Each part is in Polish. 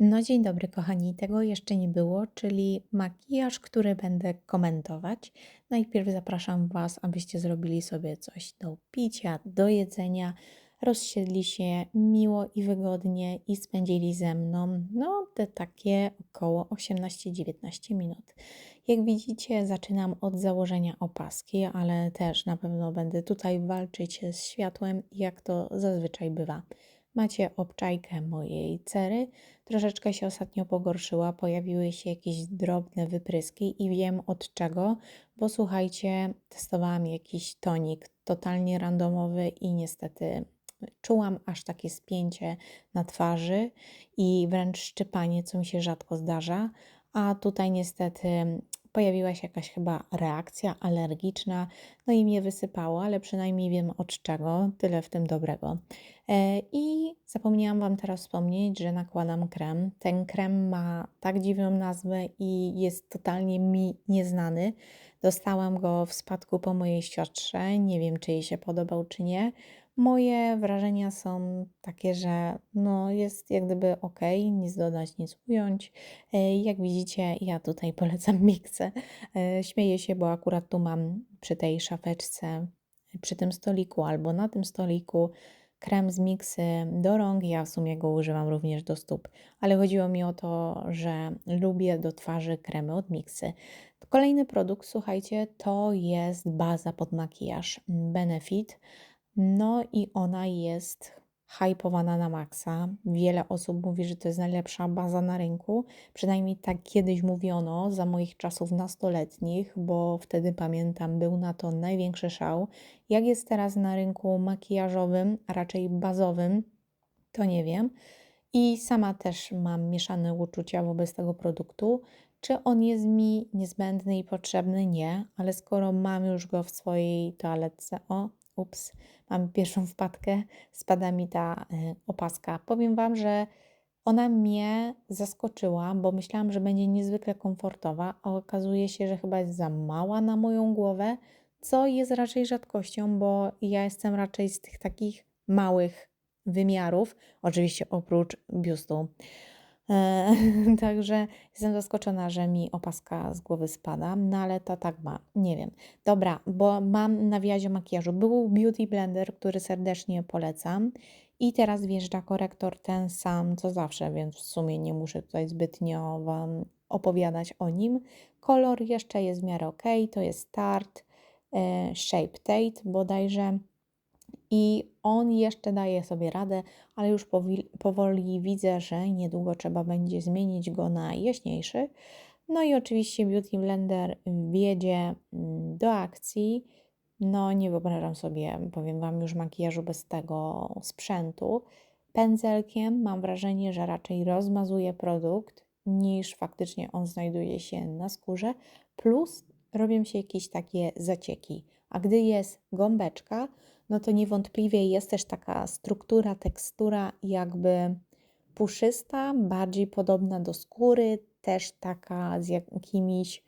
No dzień dobry kochani, tego jeszcze nie było, czyli makijaż, który będę komentować. Najpierw zapraszam Was, abyście zrobili sobie coś do picia, do jedzenia, rozsiedli się miło i wygodnie i spędzili ze mną no te takie około 18-19 minut. Jak widzicie, zaczynam od założenia opaski, ale też na pewno będę tutaj walczyć z światłem, jak to zazwyczaj bywa. Macie obczajkę mojej cery. Troszeczkę się ostatnio pogorszyła, pojawiły się jakieś drobne wypryski i wiem od czego, bo słuchajcie, testowałam jakiś tonik totalnie randomowy i niestety czułam aż takie spięcie na twarzy i wręcz szczypanie, co mi się rzadko zdarza. A tutaj niestety pojawiła się jakaś chyba reakcja alergiczna, no i mnie wysypało, ale przynajmniej wiem od czego, tyle w tym dobrego. E, I zapomniałam Wam teraz wspomnieć, że nakładam krem. Ten krem ma tak dziwną nazwę i jest totalnie mi nieznany. Dostałam go w spadku po mojej siostrze, nie wiem czy jej się podobał czy nie. Moje wrażenia są takie, że no jest jak gdyby ok, nic dodać, nic ująć. E, jak widzicie, ja tutaj polecam miksę. E, śmieję się, bo akurat tu mam przy tej szafeczce, przy tym stoliku albo na tym stoliku krem z miksy do rąk. Ja w sumie go używam również do stóp, ale chodziło mi o to, że lubię do twarzy kremy od miksy. Kolejny produkt, słuchajcie, to jest baza pod makijaż Benefit. No i ona jest hypowana na maksa. Wiele osób mówi, że to jest najlepsza baza na rynku. Przynajmniej tak kiedyś mówiono za moich czasów nastoletnich, bo wtedy pamiętam, był na to największy szał. Jak jest teraz na rynku makijażowym, a raczej bazowym, to nie wiem. I sama też mam mieszane uczucia wobec tego produktu. Czy on jest mi niezbędny i potrzebny? Nie, ale skoro mam już go w swojej toaletce, o, ups, mam pierwszą wpadkę, spada mi ta y, opaska. Powiem Wam, że ona mnie zaskoczyła, bo myślałam, że będzie niezwykle komfortowa, a okazuje się, że chyba jest za mała na moją głowę, co jest raczej rzadkością, bo ja jestem raczej z tych takich małych wymiarów, oczywiście oprócz biustu. E, także jestem zaskoczona, że mi opaska z głowy spada, no ale to tak ma, nie wiem. Dobra, bo mam na wiazie makijażu. Był Beauty Blender, który serdecznie polecam. I teraz wjeżdża korektor ten sam co zawsze, więc w sumie nie muszę tutaj zbytnio Wam opowiadać o nim. Kolor jeszcze jest w miarę ok, to jest Start e, Shape Tate bodajże i on jeszcze daje sobie radę, ale już powoli widzę, że niedługo trzeba będzie zmienić go na jaśniejszy. No i oczywiście Beauty Blender wjedzie mm, do akcji. No nie wyobrażam sobie, powiem Wam, już makijażu bez tego sprzętu. Pędzelkiem mam wrażenie, że raczej rozmazuje produkt niż faktycznie on znajduje się na skórze. Plus robią się jakieś takie zacieki. A gdy jest gąbeczka, no to niewątpliwie jest też taka struktura, tekstura jakby puszysta, bardziej podobna do skóry, też taka z jakimiś,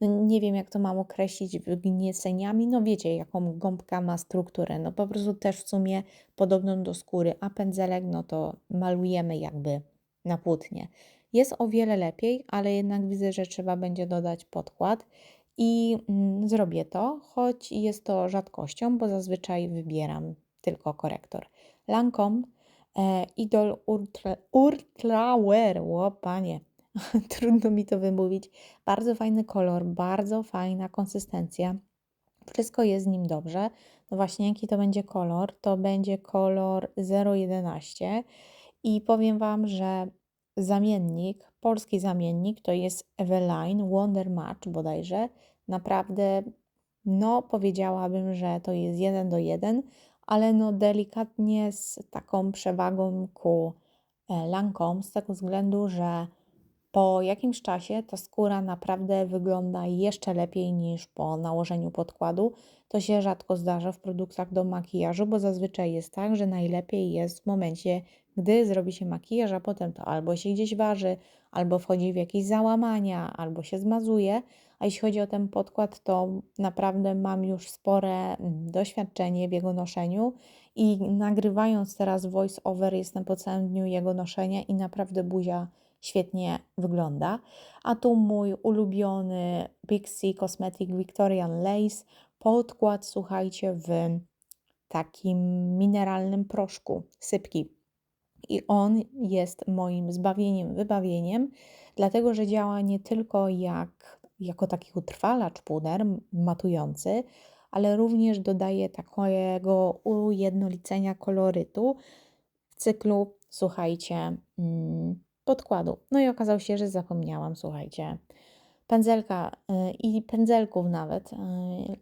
no nie wiem jak to mam określić, wgnieceniami, no wiecie jaką gąbka ma strukturę, no po prostu też w sumie podobną do skóry, a pędzelek no to malujemy jakby na płótnie. Jest o wiele lepiej, ale jednak widzę, że trzeba będzie dodać podkład i mm, zrobię to, choć jest to rzadkością, bo zazwyczaj wybieram tylko korektor. Lancome e, Idol Ultra, Ultra Wear, o panie, trudno mi to wymówić. Bardzo fajny kolor, bardzo fajna konsystencja. Wszystko jest z nim dobrze. No właśnie, jaki to będzie kolor? To będzie kolor 011 i powiem Wam, że zamiennik, polski zamiennik to jest Eveline Wonder Match bodajże. Naprawdę, no powiedziałabym, że to jest jeden do jeden, ale no delikatnie z taką przewagą ku e, Lancome z tego względu, że po jakimś czasie ta skóra naprawdę wygląda jeszcze lepiej niż po nałożeniu podkładu. To się rzadko zdarza w produktach do makijażu, bo zazwyczaj jest tak, że najlepiej jest w momencie, gdy zrobi się makijaż, a potem to albo się gdzieś waży, albo wchodzi w jakieś załamania, albo się zmazuje. A jeśli chodzi o ten podkład, to naprawdę mam już spore mm, doświadczenie w jego noszeniu i nagrywając teraz voice over jestem po całym dniu jego noszenia i naprawdę buzia świetnie wygląda. A tu mój ulubiony Pixie Cosmetic Victorian Lace podkład, słuchajcie, w takim mineralnym proszku, sypki. I on jest moim zbawieniem, wybawieniem, dlatego że działa nie tylko jak, jako taki utrwalacz puder matujący, ale również dodaje takiego ujednolicenia kolorytu w cyklu, słuchajcie, mm, podkładu. No i okazało się, że zapomniałam, słuchajcie, pędzelka y, i pędzelków nawet y,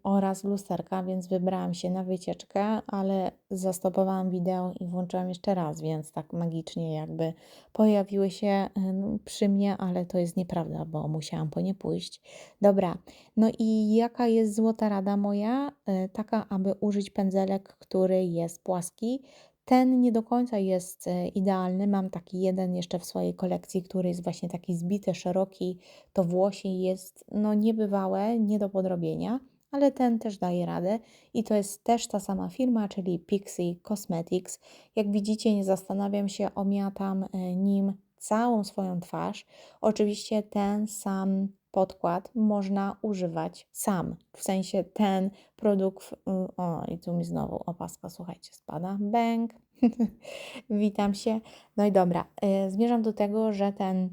oraz lusterka, więc wybrałam się na wycieczkę, ale zastopowałam wideo i włączyłam jeszcze raz, więc tak magicznie jakby pojawiły się y, przy mnie, ale to jest nieprawda, bo musiałam po nie pójść. Dobra, no i jaka jest złota rada moja? Taka, aby użyć pędzelek, który jest płaski, ten nie do końca jest e, idealny. Mam taki jeden jeszcze w swojej kolekcji, który jest właśnie taki zbity, szeroki. To włosie jest no niebywałe, nie do podrobienia, ale ten też daje radę. I to jest też ta sama firma, czyli Pixie Cosmetics. Jak widzicie, nie zastanawiam się, omiatam e, nim całą swoją twarz. Oczywiście ten sam podkład można używać sam. W sensie ten produkt. O, i tu mi znowu opaska, słuchajcie, spada. Bęk. Witam się. No i dobra, y, zmierzam do tego, że ten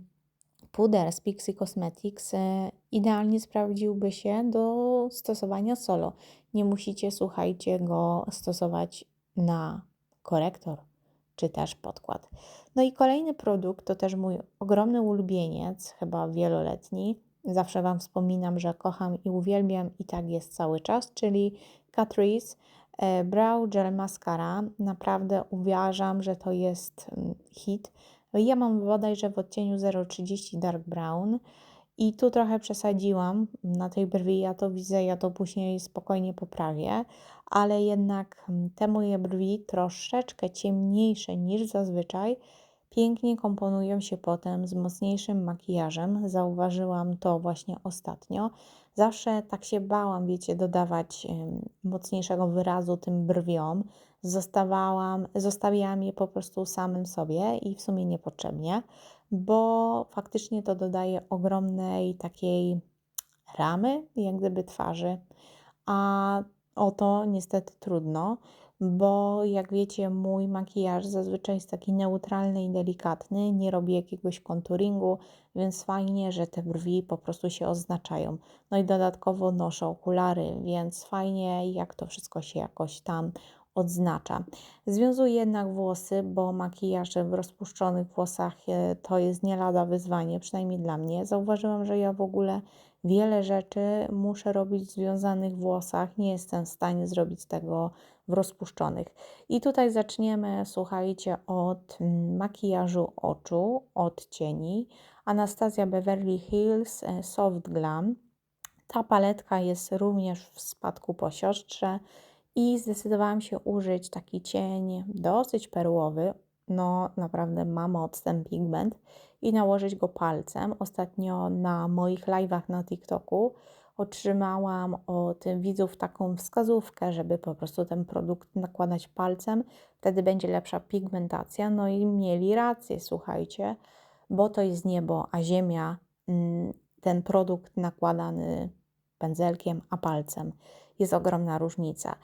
puder z Pixie Cosmetics y, idealnie sprawdziłby się do stosowania solo. Nie musicie, słuchajcie, go stosować na korektor czy też podkład. No i kolejny produkt to też mój ogromny ulubieniec, chyba wieloletni, Zawsze Wam wspominam, że kocham i uwielbiam i tak jest cały czas, czyli Catrice e, Brow Gel Mascara. Naprawdę uważam, że to jest mm, hit. Ja mam bodajże w odcieniu 030 Dark Brown i tu trochę przesadziłam na tej brwi. Ja to widzę, ja to później spokojnie poprawię, ale jednak mm, te moje brwi troszeczkę ciemniejsze niż zazwyczaj pięknie komponują się potem z mocniejszym makijażem. Zauważyłam to właśnie ostatnio. Zawsze tak się bałam, wiecie, dodawać mocniejszego wyrazu tym brwiom. Zostawałam, zostawiałam je po prostu samym sobie i w sumie niepotrzebnie, bo faktycznie to dodaje ogromnej takiej ramy, jak gdyby twarzy. A o to niestety trudno bo jak wiecie, mój makijaż zazwyczaj jest taki neutralny i delikatny, nie robię jakiegoś konturingu, więc fajnie, że te brwi po prostu się oznaczają. No i dodatkowo noszę okulary, więc fajnie, jak to wszystko się jakoś tam odznacza. Związuję jednak włosy, bo makijaż w rozpuszczonych włosach e, to jest nie lada wyzwanie, przynajmniej dla mnie. Zauważyłam, że ja w ogóle wiele rzeczy muszę robić w związanych włosach. Nie jestem w stanie zrobić tego w rozpuszczonych. I tutaj zaczniemy, słuchajcie, od mm, makijażu oczu, od cieni. Anastasia Beverly Hills e, Soft Glam. Ta paletka jest również w spadku po siostrze i zdecydowałam się użyć taki cień dosyć perłowy. No, naprawdę ma moc ten pigment i nałożyć go palcem. Ostatnio na moich live'ach na TikToku otrzymałam od widzów taką wskazówkę, żeby po prostu ten produkt nakładać palcem, wtedy będzie lepsza pigmentacja. No i mieli rację, słuchajcie, bo to jest niebo, a ziemia, mm, ten produkt nakładany pędzelkiem, a palcem. Jest ogromna różnica.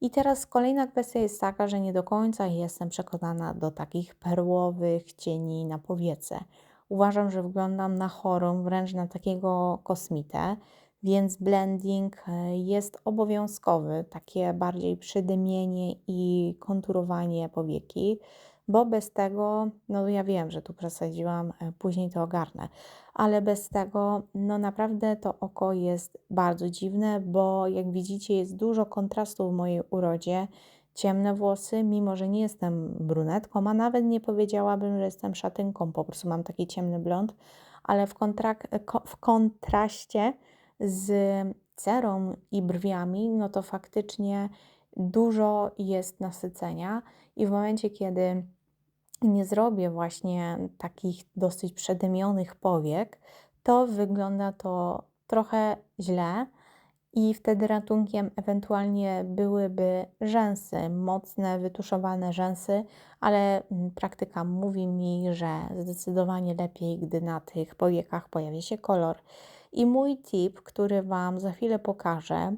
I teraz kolejna kwestia jest taka, że nie do końca jestem przekonana do takich perłowych cieni na powiece. Uważam, że wyglądam na chorą, wręcz na takiego kosmitę więc blending e, jest obowiązkowy, takie bardziej przydymienie i konturowanie powieki, bo bez tego, no ja wiem, że tu przesadziłam, e, później to ogarnę, ale bez tego, no naprawdę to oko jest bardzo dziwne, bo jak widzicie, jest dużo kontrastu w mojej urodzie. Ciemne włosy, mimo że nie jestem brunetką, a nawet nie powiedziałabym, że jestem szatynką, po prostu mam taki ciemny blond, ale w, w kontraście z cerą i brwiami, no to faktycznie dużo jest nasycenia i w momencie, kiedy nie zrobię właśnie takich dosyć przedymionych powiek, to wygląda to trochę źle i wtedy ratunkiem ewentualnie byłyby rzęsy, mocne, wytuszowane rzęsy, ale mm, praktyka mówi mi, że zdecydowanie lepiej, gdy na tych powiekach pojawi się kolor. I mój tip, który Wam za chwilę pokażę,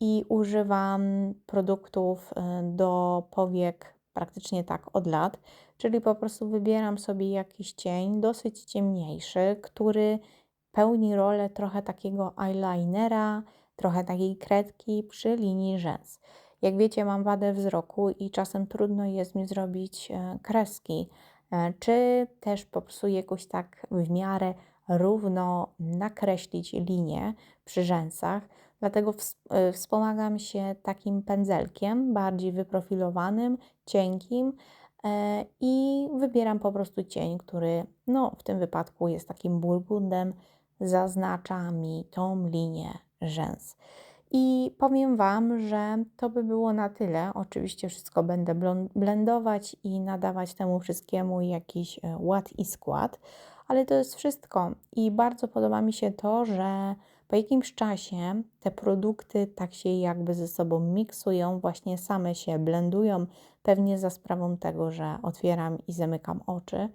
i używam produktów y, do powiek praktycznie tak od lat, czyli po prostu wybieram sobie jakiś cień dosyć ciemniejszy, który pełni rolę trochę takiego eyelinera, trochę takiej kredki przy linii rzęs. Jak wiecie, mam wadę wzroku i czasem trudno jest mi zrobić e, kreski, e, czy też po prostu jakoś tak w miarę równo nakreślić linię przy rzęsach. Dlatego e, wspomagam się takim pędzelkiem, bardziej wyprofilowanym, cienkim i wybieram po prostu cień, który no, w tym wypadku jest takim burgundem, zaznacza mi tą linię rzęs. I powiem Wam, że to by było na tyle. Oczywiście wszystko będę blendować i nadawać temu wszystkiemu jakiś e, ład i skład, ale to jest wszystko. I bardzo podoba mi się to, że po jakimś czasie te produkty tak się jakby ze sobą miksują, właśnie same się blendują, pewnie za sprawą tego, że otwieram i zamykam oczy.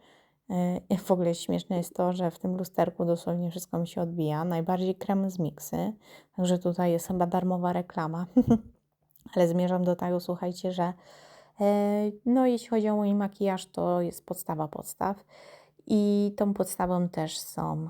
Y, w ogóle śmieszne jest to, że w tym lusterku dosłownie wszystko mi się odbija. Najbardziej krem z miksy, także tutaj jest chyba darmowa reklama. Ale zmierzam do tego, słuchajcie, że e, no jeśli chodzi o mój makijaż, to jest podstawa podstaw. I tą podstawą też są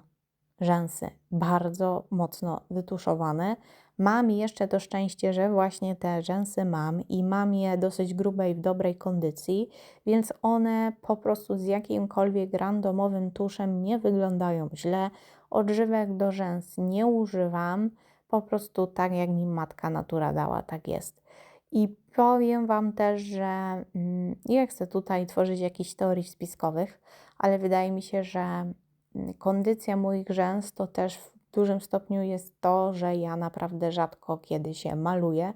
rzęsy, bardzo mocno wytuszowane. Mam jeszcze to szczęście, że właśnie te rzęsy mam i mam je dosyć grube i w dobrej kondycji, więc one po prostu z jakimkolwiek randomowym tuszem nie wyglądają źle. Odżywek do rzęs nie używam, po prostu tak jak mi matka natura dała, tak jest. I powiem Wam też, że mm, nie chcę tutaj tworzyć jakichś teorii spiskowych, ale wydaje mi się, że kondycja moich rzęs to też dużym stopniu jest to, że ja naprawdę rzadko kiedy się maluję.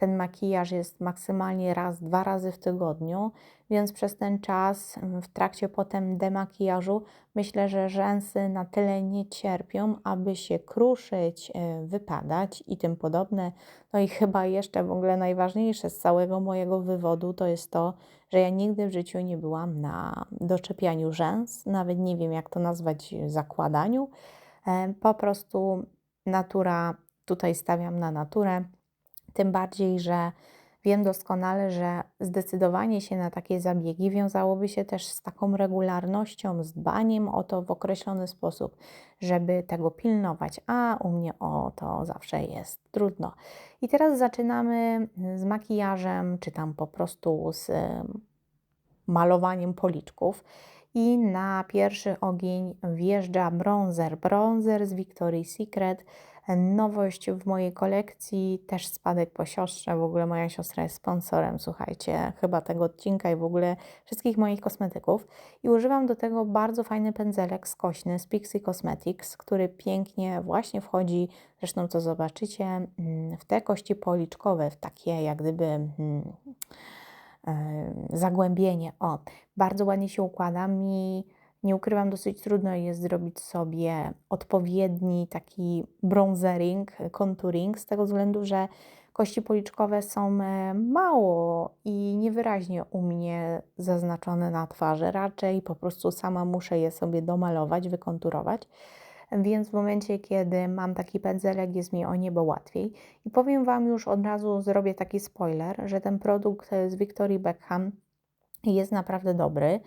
Ten makijaż jest maksymalnie raz, dwa razy w tygodniu, więc przez ten czas, w trakcie potem demakijażu, myślę, że rzęsy na tyle nie cierpią, aby się kruszyć, e, wypadać i tym podobne. No i chyba jeszcze w ogóle najważniejsze z całego mojego wywodu to jest to, że ja nigdy w życiu nie byłam na doczepianiu rzęs, nawet nie wiem jak to nazwać, zakładaniu E, po prostu natura, tutaj stawiam na naturę, tym bardziej, że wiem doskonale, że zdecydowanie się na takie zabiegi wiązałoby się też z taką regularnością, z dbaniem o to w określony sposób, żeby tego pilnować, a u mnie o to zawsze jest trudno. I teraz zaczynamy z makijażem, czy tam po prostu z malowaniem policzków i na pierwszy ogień wjeżdża bronzer. Bronzer z Victoria's Secret. Nowość w mojej kolekcji, też spadek po siostrze. W ogóle moja siostra jest sponsorem, słuchajcie, chyba tego odcinka i w ogóle wszystkich moich kosmetyków. I używam do tego bardzo fajny pędzelek skośny z Pixie Cosmetics, który pięknie właśnie wchodzi, zresztą co zobaczycie, mm, w te kości policzkowe, w takie jak gdyby. Hmm, zagłębienie. O, bardzo ładnie się układa. Mi, nie ukrywam, dosyć trudno jest zrobić sobie odpowiedni taki bronzering, contouring, z tego względu, że kości policzkowe są e, mało i niewyraźnie u mnie zaznaczone na twarzy. Raczej po prostu sama muszę je sobie domalować, wykonturować więc w momencie, kiedy mam taki pędzelek, jest mi o niebo łatwiej. I powiem Wam już od razu, zrobię taki spoiler, że ten produkt z Victoria Beckham jest naprawdę dobry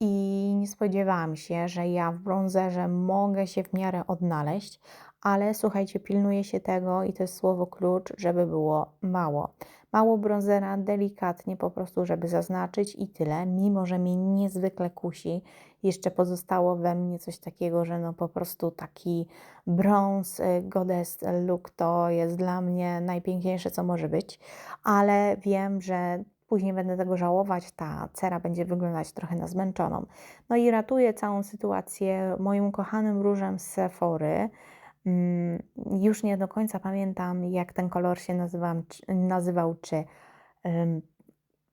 i nie spodziewałam się, że ja w bronzerze mogę się w miarę odnaleźć, ale słuchajcie, pilnuję się tego i to jest słowo klucz, żeby było mało. Mało bronzera, delikatnie po prostu, żeby zaznaczyć i tyle, mimo że mnie niezwykle kusi. Jeszcze pozostało we mnie coś takiego, że no po prostu taki brąz, y, goddess look to jest dla mnie najpiękniejsze, co może być, ale wiem, że Później będę tego żałować, ta cera będzie wyglądać trochę na zmęczoną. No i ratuje całą sytuację moim kochanym różem z Sephory. Mm, już nie do końca pamiętam, jak ten kolor się nazywam, nazywał, czy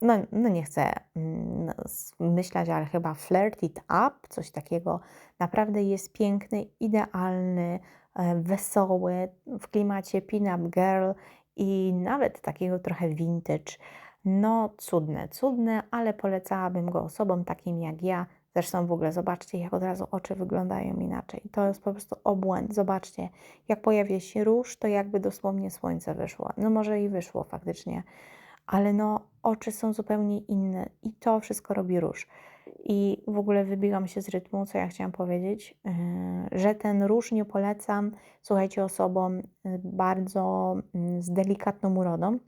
no, no nie chcę mm, myśleć, ale chyba Flirt It Up, coś takiego. Naprawdę jest piękny, idealny, e, wesoły, w klimacie pin-up girl i nawet takiego trochę vintage. No cudne, cudne, ale polecałabym go osobom takim jak ja. Zresztą w ogóle zobaczcie, jak od razu oczy wyglądają inaczej. To jest po prostu obłęd. Zobaczcie, jak pojawia się róż, to jakby dosłownie słońce wyszło. No może i wyszło faktycznie, ale no oczy są zupełnie inne i to wszystko robi róż. I w ogóle wybiłam się z rytmu, co ja chciałam powiedzieć, yy, że ten róż nie polecam, słuchajcie, osobom yy, bardzo yy, z delikatną urodą,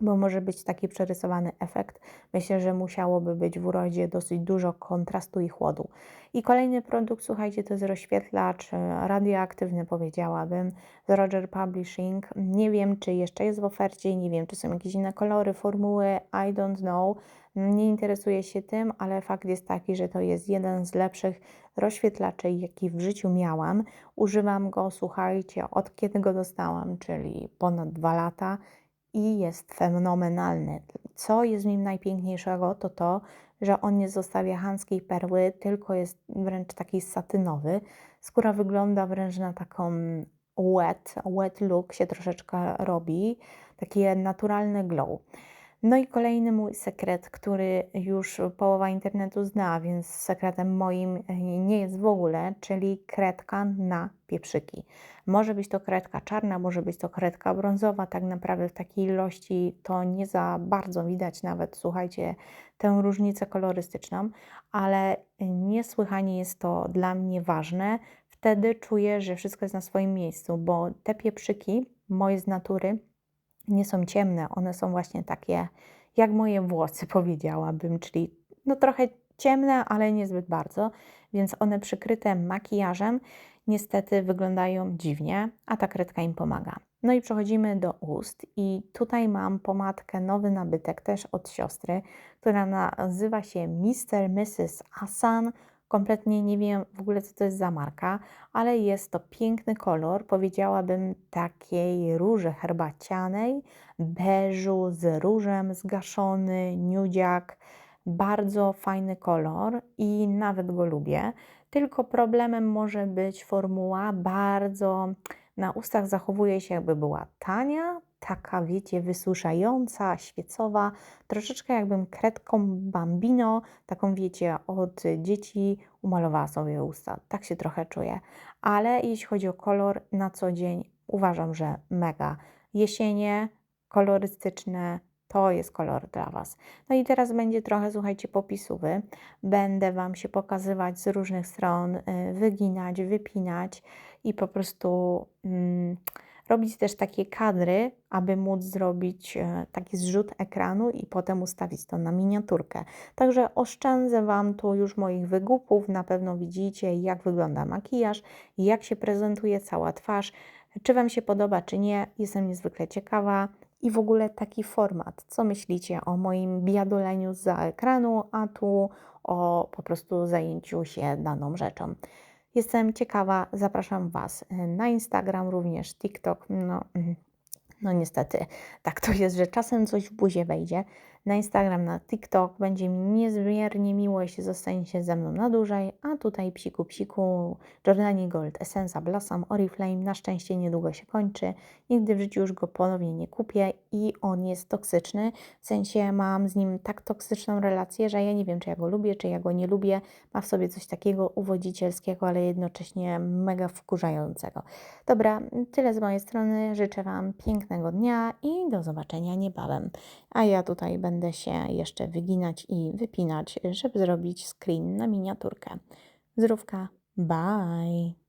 bo może być taki przerysowany efekt. Myślę, że musiałoby być w urodzie dosyć dużo kontrastu i chłodu. I kolejny produkt, słuchajcie, to jest rozświetlacz radioaktywny, powiedziałabym, z Roger Publishing. Nie wiem, czy jeszcze jest w ofercie, nie wiem, czy są jakieś inne kolory, formuły, I don't know. Nie interesuję się tym, ale fakt jest taki, że to jest jeden z lepszych rozświetlaczy, jaki w życiu miałam. Używam go, słuchajcie, od kiedy go dostałam, czyli ponad dwa lata i jest fenomenalny. Co jest w nim najpiękniejszego, to to, że on nie zostawia hanskiej perły, tylko jest wręcz taki satynowy. Skóra wygląda wręcz na taką wet, wet look się troszeczkę robi, takie naturalne glow. No i kolejny mój sekret, który już połowa internetu zna, więc sekretem moim e, nie jest w ogóle, czyli kredka na pieprzyki. Może być to kredka czarna, może być to kredka brązowa, tak naprawdę w takiej ilości to nie za bardzo widać nawet, słuchajcie, tę różnicę kolorystyczną, ale niesłychanie jest to dla mnie ważne. Wtedy czuję, że wszystko jest na swoim miejscu, bo te pieprzyki moje z natury nie są ciemne, one są właśnie takie jak moje włosy, powiedziałabym, czyli no trochę ciemne, ale niezbyt bardzo, więc one przykryte makijażem niestety wyglądają dziwnie, a ta kredka im pomaga. No i przechodzimy do ust i tutaj mam pomadkę, nowy nabytek też od siostry, która nazywa się Mr. Mrs. Asan Kompletnie nie wiem w ogóle, co to jest za marka, ale jest to piękny kolor, powiedziałabym takiej róży herbacianej, beżu z różem zgaszony, nudziak. Bardzo fajny kolor i nawet go lubię. Tylko problemem może być formuła bardzo na ustach zachowuje się jakby była tania, taka, wiecie, wysuszająca, świecowa, troszeczkę jakbym kredką bambino, taką, wiecie, od dzieci umalowała sobie usta. Tak się trochę czuję. Ale jeśli chodzi o kolor na co dzień, uważam, że mega. Jesienie, kolorystyczne, to jest kolor dla Was. No i teraz będzie trochę, słuchajcie, popisówy. Będę Wam się pokazywać z różnych stron, y, wyginać, wypinać i po prostu... Mm, robić też takie kadry, aby móc zrobić e, taki zrzut ekranu i potem ustawić to na miniaturkę. Także oszczędzę Wam tu już moich wygupów. Na pewno widzicie, jak wygląda makijaż, jak się prezentuje cała twarz. Czy Wam się podoba, czy nie, jestem niezwykle ciekawa. I w ogóle taki format. Co myślicie o moim biadoleniu za ekranu, a tu o po prostu zajęciu się daną rzeczą? Jestem ciekawa, zapraszam Was e, na Instagram, również TikTok. No, mm, no niestety, tak to jest, że czasem coś w buzie wejdzie. Na Instagram, na TikTok będzie mi niezmiernie miło, jeśli zostaniecie ze mną na dłużej. A tutaj psiku psiku, Jordani Gold Essenza Blossom Oriflame na szczęście niedługo się kończy. Nigdy w życiu już go ponownie nie kupię i on jest toksyczny. W sensie mam z nim tak toksyczną relację, że ja nie wiem, czy ja go lubię, czy ja go nie lubię. Ma w sobie coś takiego uwodzicielskiego, ale jednocześnie mega wkurzającego. Dobra, tyle z mojej strony. Życzę Wam pięknego dnia i do zobaczenia niebawem. A ja tutaj będę się jeszcze wyginać i wypinać, żeby zrobić screen na miniaturkę. Zdrówka, bye!